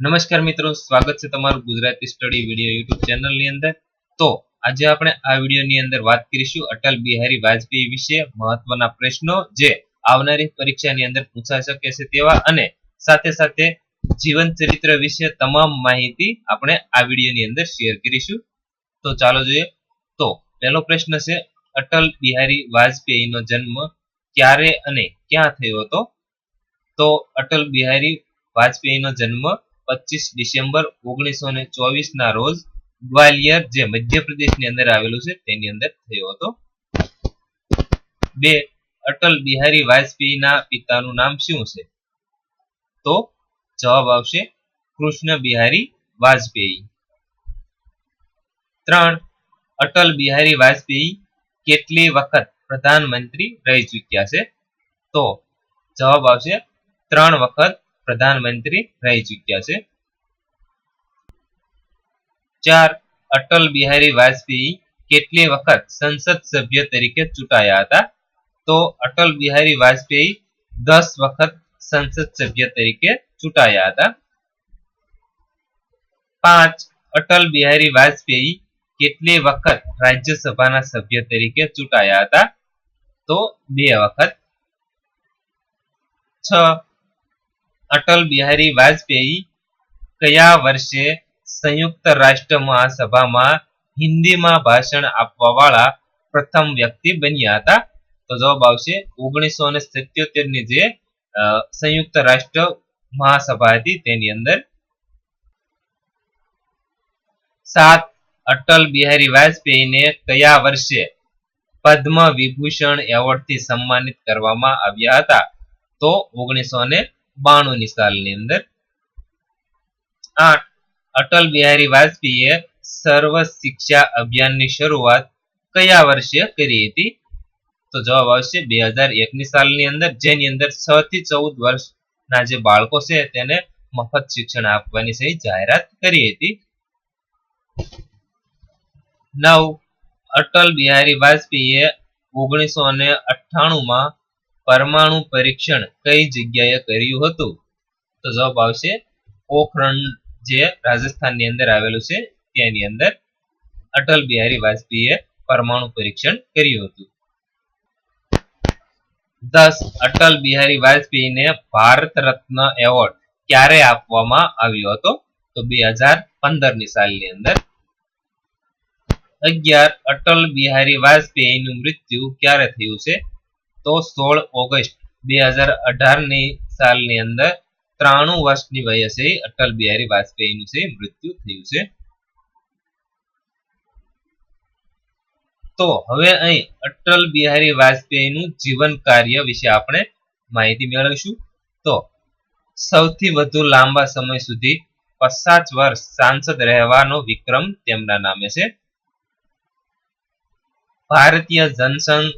નમસ્કાર મિત્રો, સ્વાગત છે તમારું ગુજરાતી સ્ટડી વીડિયો યુટ્યુબ ચેનલની અંદર. તો આજે આપણે આ વિડીયોની અંદર વાત કરીશું અટલ બિહારી વાજપેયી વિશે મહત્વના પ્રશ્નો જે આવનારી પરીક્ષાની અંદર પૂછાઈ શકે છે તેવા અને સાથે સાથે જીવન ચરિત્ર વિશે તમામ માહિતી આપણે આ વિડીયોની અંદર શેર કરીશું. તો ચાલો જોઈએ. તો પહેલો પ્રશ્ન છે, અટલ બિહારી વાજપેયીનો જન્મ ક્યારે અને ક્યાં થયો હતો? તો અટલ બિહારી વાજપેયીનો જન્મ પચીસ ડિસેમ્બર ઓગણીસો ને ચોવીસ ના રોજ ગ્વાલિયર જે મધ્યપ્રદેશની અંદર આવેલું છે તેની અંદર થયો હતો. બે, અટલ બિહારી વાજપેયીના પિતાનું નામ શું છે? તો જવાબ આવશે કૃષ્ણ બિહારી વાજપેયી. ત્રણ, અટલ બિહારી વાજપેયી કેટલી વખત પ્રધાનમંત્રી રહી ચૂક્યા છે? તો જવાબ આવશે ત્રણ વખત પ્રધાનમંત્રી રહી ચૂક્યા છે ચાર અટલ બિહારી વાજપેયી કેટલી વખત સંસદ સભ્ય તરીકે ચૂંટાયા હતા તો અટલ બિહારી વાજપેયી દસ વખત સંસદ સભ્ય તરીકે ચૂંટાયા હતા પાંચ અટલ બિહારી વાજપેયી કેટલી વખત રાજ્યસભાના સભ્ય તરીકે ચૂંટાયા હતા તો બે વખત છ અટલ બિહારી વાજપેયી કયા વર્ષે સંયુક્ત રાષ્ટ્ર મહાસભામાં હિન્દીમાં ભાષણ આપવા વાળા પ્રથમ વ્યક્તિ બન્યા હતા? તો જવાબ આવશે ઓગણીસો ને સિત્યોતેરની જે સંયુક્ત રાષ્ટ્ર મહાસભા હતી તેની અંદર. સાત, અટલ બિહારી વાજપેયીને કયા વર્ષે પદ્મ વિભૂષણ એવોર્ડથી સન્માનિત કરવામાં આવ્યા હતા? તો ઓગણીસો ને બાણું ની સાલની અંદર. આઠ, અટલ બિહારી વાજપેયીએ સર્વ શિક્ષા અભિયાનની શરૂઆત કયા વર્ષે કરી હતી? તો જવાબ આવશે બે હજાર એક ની સાલની અંદર, જેની અંદર છ થી ચૌદ વર્ષના જે બાળકો છે તેને મફત શિક્ષણ આપવાની સહી જાહેરાત કરી હતી. નવ, અટલ બિહારી વાજપેયીએ ઓગણીસો ને અઠ્ઠાણું માં પરમાણુ પરીક્ષણ કઈ જગ્યાએ કર્યું હતું? તો જવાબ આવશે પોખરણ જે રાજસ્થાનની અંદર આવેલું છે, ત્યાંની અંદર અટલ બિહારી વાજપેયીએ પરમાણુ પરીક્ષણ કર્યું હતું. દસ, અટલ બિહારી વાજપેયીને ભારત રત્ન એવોર્ડ ક્યારે આપવામાં આવ્યો હતો? તો બે હજાર પંદરની અંદર. અગિયાર, અટલ બિહારી વાજપેયીનું મૃત્યુ ક્યારે થયું છે? તો સોળ ઓગસ્ટ બે હજાર અઢારની સાલની અંદર ત્રાણું વર્ષની વયસે અટલ બિહારી વાજપેયીનું છે, મૃત્યુ થયું છે. તો હવે અહીં અટલ બિહારી વાજપેયીનું જીવન કાર્ય વિશે આપણે માહિતી મેળવીશું. તો સૌથી વધુ લાંબા સમય સુધી પચાસ વર્ષ સાંસદ રહેવાનો વિક્રમ તેમના નામે છે. ભારતીય જનસંઘ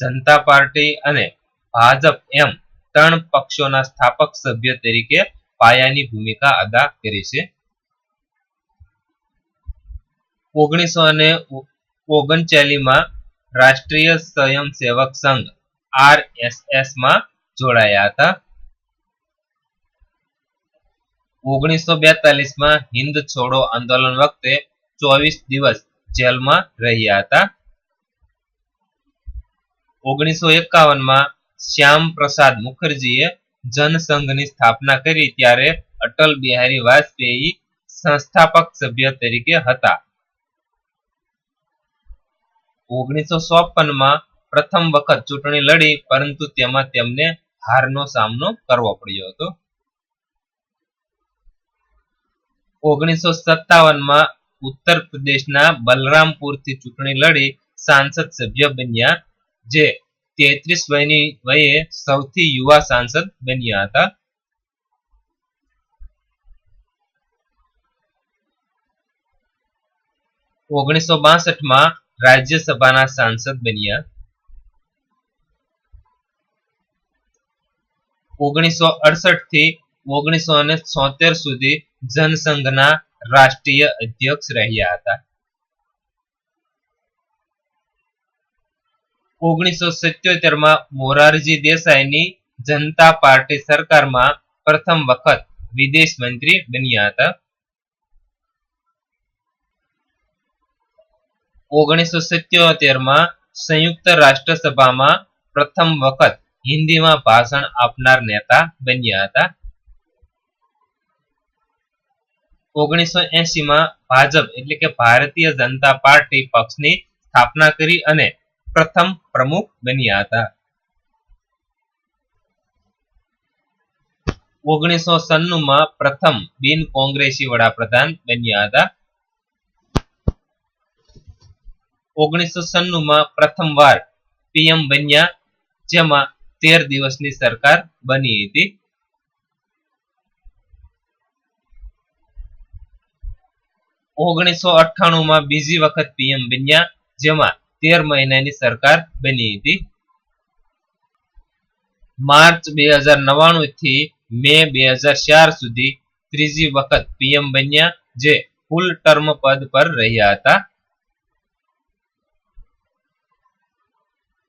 જનતા પાર્ટી અને ભાજપ એમ ત્રણ પક્ષોના સ્થાપક સભ્ય તરીકે પાયાની ભૂમિકા અદા કરી છે. ઓગણીસો અને ઓગણચાલીમાં રાષ્ટ્રીય સ્વયંસેવક સંઘ આરએસએસમાં જોડાયા હતા. ઓગણીસો બેતાલીસમાં હિન્દ છોડો આંદોલન વખતે ચોવીસ દિવસ જેલમાં રહ્યા હતા. ઓગણીસો એકાવનમાં શ્યામ પ્રસાદ મુખર્જીએ જનસંઘની સ્થાપના કરી ત્યારે અટલ બિહારી વાજપેયી સંસ્થાપક સભ્ય તરીકે હતા. ઓગણીસો ચોપનમાં પ્રથમ વખત ચૂંટણી લડી, પરંતુ તેમાં તેમને હારનો સામનો કરવો પડ્યો હતો. ઓગણીસો સત્તાવનમાં ઉત્તર પ્રદેશના બલરામપુરથી ચૂંટણી લડી સાંસદ સભ્ય બન્યા જે તેત્રીસ વયની વયે સૌથી યુવા સાંસદ બન્યા હતા. ઓગણીસો માં રાજ્યસભાના સાંસદ બન્યા. ઓગણીસો અડસઠથી ઓગણીસો ને છોતેર સુધી જનસંઘના રાષ્ટ્રીય અધ્યક્ષ રહ્યા હતા. ઓગણીસો સિત્યોતેરમાં મોરારજી દેસાઈની જનતા પાર્ટી સરકારમાં પ્રથમ વખત વિદેશ મંત્રી બન્યા હતા. ઓગણીસો સિત્યોતેરમાં સંયુક્ત રાષ્ટ્રસભામાં પ્રથમ વખત હિન્દીમાં ભાષણ આપનાર નેતા બન્યા હતા. ઓગણીસો માં ભાજપ એટલે કે ભારતીય જનતા પાર્ટી પક્ષની સ્થાપના કરી અને પ્રથમ પ્રમુખ બન્યા હતા. ઓગણીસો સન્નું માં પ્રથમ બિન કોંગ્રેસી વડાપ્રધાન બન્યા હતા. ઓગણીસો સન્નું માં પ્રથમ વાર પીએમ બન્યા, જેમાં તેર દિવસની સરકાર બની હતી. ઓગણીસો અઠ્ઠાણું માં બીજી વખત પીએમ બન્યા, જેમાં તેર મહિનાની સરકાર બની હતી. માર્ચ બે હજાર નવાણું થી મે બે હજાર ચાર સુધી ત્રીજી વખત પીએમ બન્યા જે ફૂલ ટર્મ પદ પર રહ્યા હતા.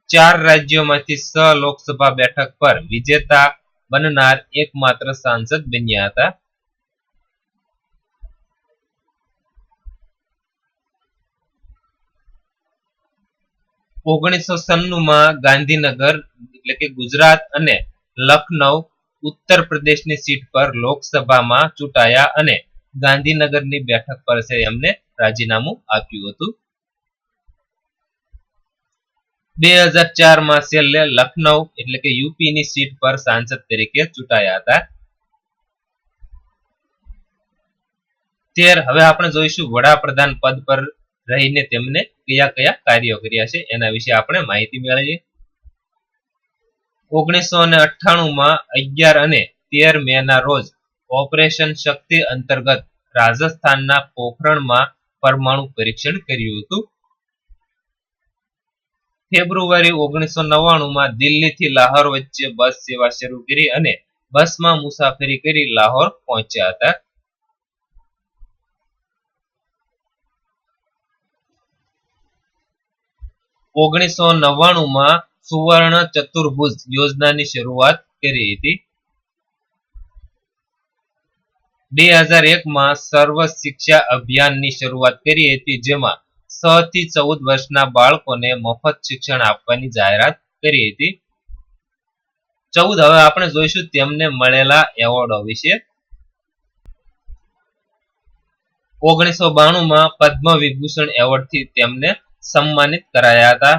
ચાર રાજ્યોમાંથી છ લોકસભા બેઠક પર વિજેતા બનનાર એકમાત્ર સાંસદ બન્યા હતા. ઓગણીસો માં ગાંધીનગર, એટલે કે ગુજરાત અને લખનૌ ઉત્તર પ્રદેશની સીટ પર લોકસભામાં ચૂંટાયા અને ગાંધીનગરની બેઠક પર છે એમને રાજીનામું આપ્યું હતું. બે હજાર ચારમાં છેલ્લે લખનૌ એટલે કે યુપીની સીટ પર સાંસદ તરીકે ચૂંટાયા હતા. તેર હવે આપણે જોઈશું વડાપ્રધાન પદ પર રહીને તેમને કયા કયા કાર્યો કર્યા છે. એના વિશે આપણે માહિતી મેળવીએ. ઓગણીસો ને અઠ્ઠાણુંમાં અગિયાર અને તેર મે ના રોજ ઓપરેશન શક્તિ અંતર્ગત રાજસ્થાનના પોખરણમાં પરમાણુ પરીક્ષણ કર્યું હતું. ફેબ્રુઆરી ઓગણીસો નવ્વાણું માં દિલ્હીથી લાહોર વચ્ચે બસ સેવા શરૂ કરી અને બસમાં મુસાફરી કરી લાહોર પહોંચ્યા હતા. ઓગણીસો નવ્વાણું માં સુવર્ણ ચતુર્ભુજ યોજનાની શરૂઆત કરી હતી. બે હજાર એક માં સર્વ શિક્ષા અભિયાનની શરૂઆત કરી હતી, જેમાં છ થી ચૌદ વર્ષના બાળકોને મફત શિક્ષણ આપવાની જાહેરાત કરી હતી. ચૌદ હવે આપણે જોઈશું તેમને મળેલા એવોર્ડો વિશે. ઓગણીસો બાણું માં પદ્મ વિભૂષણ એવોર્ડથી તેમને સન્માનિત કરાયા હતા.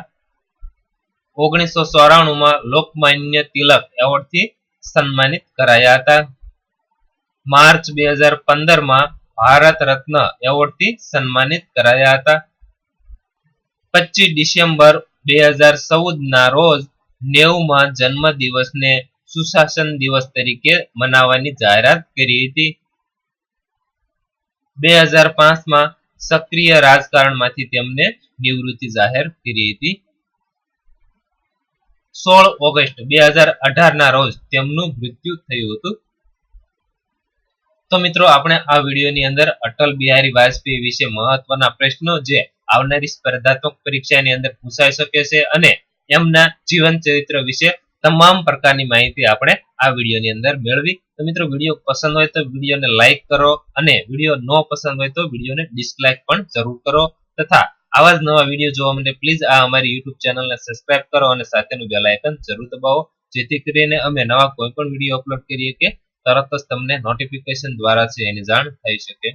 ઓગણીસો ચોરાણું માં લોકમાન્ય તિલક એવોર્ડથી સન્માનિત કરાયા હતા. માર્ચ બે હજાર પંદરમાં ભારત રત્ન એવોર્ડથી સન્માનિત કરાયા હતા. પચીસ ડિસેમ્બર બે હજાર ચૌદ ના રોજ નેવમાં જન્મ દિવસને સુશાસન દિવસ તરીકે મનાવવાની જાહેરાત કરી હતી. બે હજાર પાંચમાં સક્રિય રાજકારણમાંથી તેમને નિવૃત્તિ જાહેર કરી હતી. સોળ ઓગસ્ટ બે હજાર અઢાર ના રોજ તેમનું મૃત્યુ થયું હતું. તો મિત્રો, આપણે આ વિડીયોની અંદર અટલ બિહારી વાજપેયી વિશે મહત્વના પ્રશ્નો જે આવનારી સ્પર્ધાત્મક પરીક્ષાની અંદર પૂછાઈ શકે છે અને એમના જીવન ચરિત્ર વિશે તમામ પ્રકારની માહિતી આપણે આ વિડીયોની અંદર મેળવી. તો મિત્રો, વીડિયો પસંદ હોય તો વિડીયોને લાઈક કરો અને વીડિયો ન પસંદ હોય તો વિડીયોને ડિસલાઇક પણ જરૂર કરો. તથા આવા જ નવા વીડિયો જોવા માટે પ્લીઝ આ અમારી યુટ્યુબ ચેનલને સબસ્ક્રાઇબ કરો અને સાથેનું બેલ આઇકન જરૂર દબાવો. જેથી કરીને અમે નવા કોઈ પણ વીડિયો અપલોડ કરીએ કે તરત જ તમને નોટિફિકેશન દ્વારા છે એની જાણ થઈ શકે.